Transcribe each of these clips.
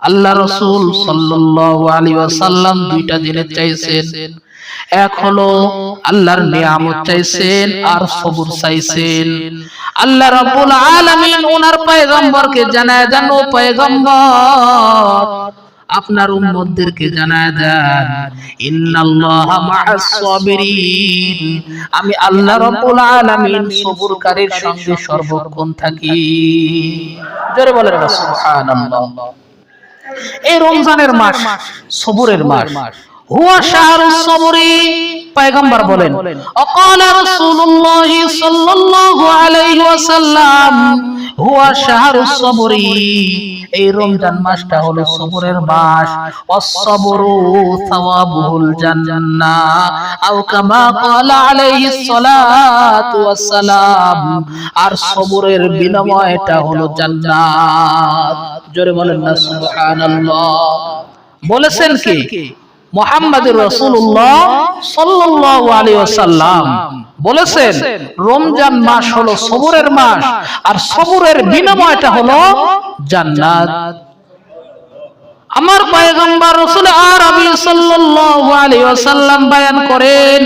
আল্লাহ রসুল আলাইহি দুইটা জিনিস চাইছেন। এক হলো আল্লাহর নিয়ামত চাইছেন আর সবুর চাইছেন। আল্লাহ রাব্বুল আলামিন ওনার পয়গম্বরকে জানায় দেন ও পয়গম্বর আপনার উম্মতদেরকে জানায় দেন ইন্নাল্লাহা মাআস সাবিরিন। আমি আল্লাহ রাব্বুল আলামিন সবুরকারীর সঙ্গে সর্বক্ষণ থাকি। জোরে বলেন সুবহানাল্লাহ। এই রমজানের মাস সবুরের মাস। হুয়া শাহরুস সবরি পয়গম্বর বলেন। অকাল রাসূলুল্লাহ সাল্লাল্লাহু আলাইহি ওয়াসাল্লাম হুয়া শাহরুস সবরি। এই রমজান মাসটা হলো সবরের মাস। অসবরু সাওয়াবুল জান্নাহ। আও কামা ক্বালা আলাইহিস সালাতু ওয়াসসালাম। আর সবরের বিনিময়টা হলো জান্নাত। জোরে বলেন না সুবহানাল্লাহ। বলেছেন কি? মোহাম্মদুর রাসূলুল্লাহ সাল্লাল্লাহু আলাইহি ওয়াসাল্লাম বলেছেন রমজান মাস হলো সবরের মাস আর সবরের বিনিময়টা হলো জান্নাত। আমার পয়গম্বর রাসূল আরবি সাল্লাল্লাহু আলাইহি ওয়াসাল্লাম বয়ান করেন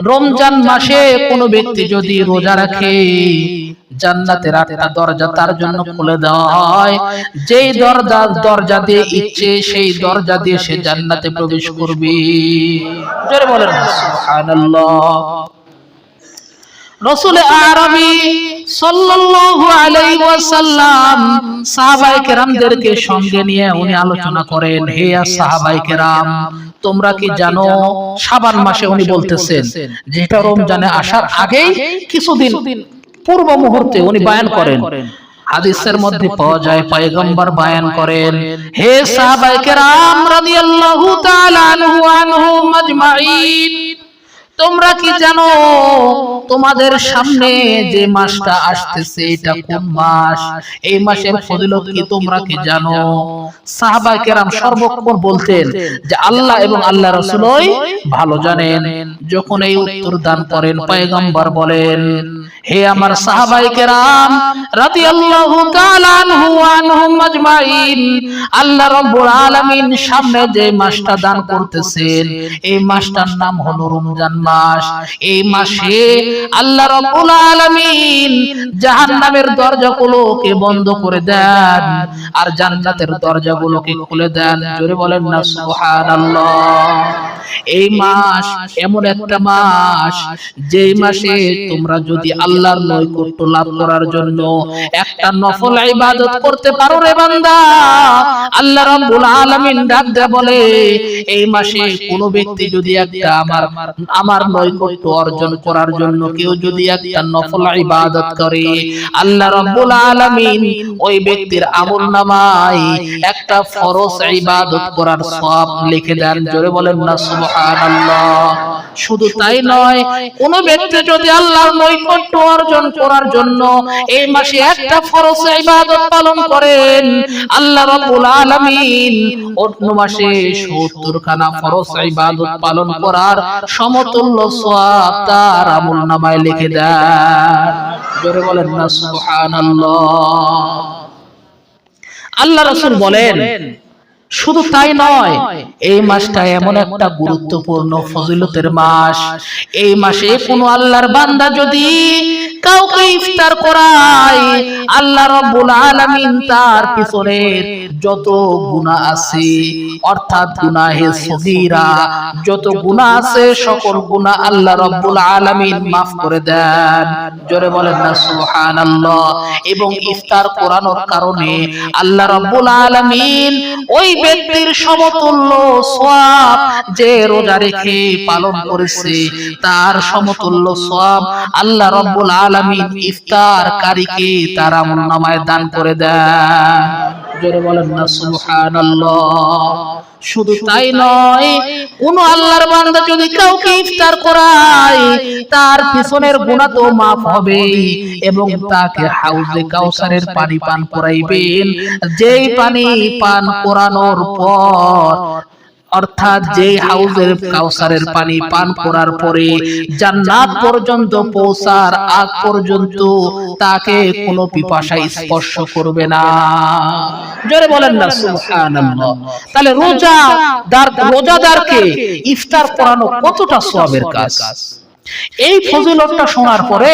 রমজান মাসে কোনো ব্যক্তি যদি রোজা রাখে জান্নাতের আটটা দরজা তার জন্য খুলে দেওয়া হয়। যেই দরজা দরজা দিয়ে ইচ্ছে সেই দরজা দিয়ে সে জান্নাতে প্রবেশ করবে। জোরে বলেন। সুবহানাল্লাহ। রসুল আরবি সাল্লাল্লাহু আলাইহি ওয়াসাল্লাম সাহাবায়ে কেরামদেরকে সঙ্গে নিয়ে উনি আলোচনা করেন হে সাহাবায়ে কেরাম তোমরা কি জানো? সাবান মাসে উনি বলতেছেন যেটা রমজানে আসার আগেই কিছুদিন পূর্ব মুহূর্তে উনি বায়ান করেন। হাদিসের মধ্যে পাওয়া যায় পয়গম্বর বায়ান করেন। হে সাহাবায়ে কেরাম রাদিয়াল্লাহু তাআলা আনহু আনহুম আজমাইন তোমরা কি জানো? তোমাদের সামনে যে মাসটা আসতেছে এটা কোন মাস? এই মাসের ফজিলত কি তোমরা কি জানো? সাহাবা কেরাম সর্বক্ষণ বলতেন যে আল্লাহ এবং আল্লাহ রসুলই ভালো জানেন যখন এই উত্তর দান করেন পয়গম্বর বলেন হে আমার সাহাবাই কেরাম আনহুম আজমাইন। আল্লাহ রাব্বুল আলামিন সামনে যে মাসটা দান করতেছেন, এই মাসটার নাম হলো রমজান মাস। এই মাসে আল্লাহ রাব্বুল আলামিন জাহান্নামের দরজাগুলোকে বন্ধ করে দেন আর জান্নাতের দরজাগুলোকে খুলে দেন। জোরে বলেন না, সুবহানাল্লাহ। এই মাস এমন একটা মাস, যেই মাসে তোমরা যদি আল্লাহর নৈকট্য লাভ করার জন্য একটা নফল ইবাদত করতে পারো রে বান্দা। আল্লাহ রাব্বুল আলামিন ডাক দেয়া বলে, এই মাসে কোন ব্যক্তি যদি একটা আমার আমার নৈকট্য অর্জন করার জন্য কেউ যদি একটা নফল ইবাদত করে, আল্লাহ রাব্বুল আলামিন ওই ব্যক্তির আমল নামায় একটা ফরজ ইবাদত করার সওয়াব লিখে দেন। জোরে বলেন না, সুবহানাল্লাহ। শুধু তাই নয়, কোন ব্যক্তি যদি আল্লাহর নৈকট্য অর্জন করার জন্য এই মাসে একটা ফরজ ইবাদত পালন করেন। আল্লাহ রাব্বুল আলামিন অন্য মাসে 70 খানা ফরজ ইবাদত পালন করার সমতুল্য সওয়াব তার আমলনামায় লিখে দেন। জোরে বলেন না, সুবহানাল্লাহ। আল্লাহ রাসূল বলেন শুধু তাই নয় এই মাসটা এমন একটা গুরুত্বপূর্ণ ফজিলতের মাস। এই মাসে কোনো আল্লাহর বান্দা যদি কাউকে ইফতার করায় আল্লাহ রাব্বুল আলামিন তার পিছনে যত গুনাহ আছে অর্থাৎ গুনাহে সগীরা যত গুনাহ আছে সকল গুনাহ আল্লাহ রাব্বুল আলামিন maaf করে দেন। জোরে বলেন না সুবহানাল্লাহ। এবং ইফতার করানোর কারণে আল্লাহ রাব্বুল আলামিন ওই ব্যক্তির সমতুল্য সওয়াব যে রোজা রেখে পালন করেছে, তার সমতুল্য সওয়াব আল্লাহ রব্বুল আলমী ইফতার কারীকে তার আমলনামায় দান করে দেন। জোরে বলেন না, সুবহানাল্লাহ। শুধু তাই নয়, কোন আল্লাহর বান্দা যদি কাউকে ইফতার করায়, তার পিছনের গুনাহ তো maaf হবে এবং তাকে হাউজে কাউসারের পানি পান করাইবেন। যেই পানি পান করানোর পর অর্থাৎ যে হাউজের কাউসারের পানি পান করার পরে জান্নাত পর্যন্ত পৌঁছার আগ পর্যন্ত তাকে কোনো পিপাসা স্পর্শ করবে না। জোরে বলেন না সুবহানাল্লাহ। তাহলে রোজা দার রোজাদারকে ইফতার করানো কতটা সওয়াবের কাজ? এই ফজিলতটা শোনার পরে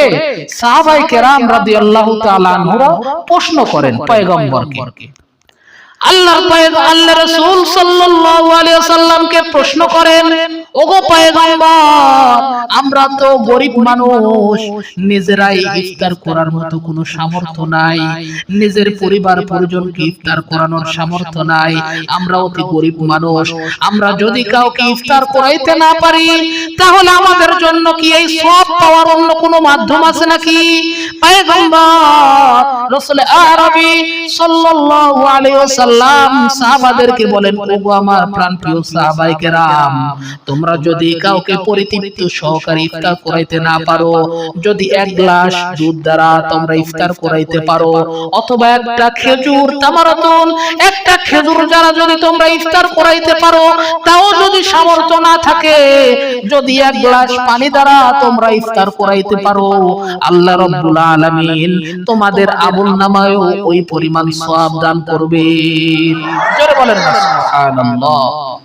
সাহাবাই কেরাম রাদিয়াল্লাহু তাআলা প্রশ্ন করেন পয়গম্বরকে। আল্লাহর পায়ে আল্লাহ রসুল সাল্লাল্লাহু আলাইহি ওয়াসাল্লামকে প্রশ্ন করেন ওগো পয়গম্বর, আমরা তো গরিব মানুষ। নিজেরাই ইফতার করার মতো কোনো সামর্থ্য নাই। নিজের পরিবার পরিজনকে ইফতার করানোর সামর্থ্য নাই। আমরা অতি গরিব মানুষ। আমরা যদি কাউকে ইফতার করাইতে না পারি, তাহলে আমাদের জন্য কি এই সব পাওয়ার অন্য কোনো মাধ্যম আছে নাকি? পয়গম্বর, রাসূল আরবি সাল্লাল্লাহু আলাইহি ওয়াসাল্লাম সাহাবাদেরকে বলেন, ওগো আমার প্রাণপ্রিয় সাহাবায়ে কেরাম, তোমরা যদি কাউকে পরিতৃপ্ত সহকারে ইফতার করাইতে না পারো যদি এক গ্লাস দুধ দ্বারা তোমরা ইফতার করাইতে পারো অথবা একটা খেজুর তামারাতুন একটা খেজুর যারা যদি তোমরা ইফতার করাইতে পারো তাও যদি সামর্থ্য না থাকে যদি এক গ্লাস পানি দ্বারা তোমরা ইফতার করাইতে পারো আল্লাহ রাব্বুল আলামিন তোমাদের আমল নামায়ও ওই পরিমাণ সওয়াব দান করবে। জোরে বলেন সুবহানাল্লাহ।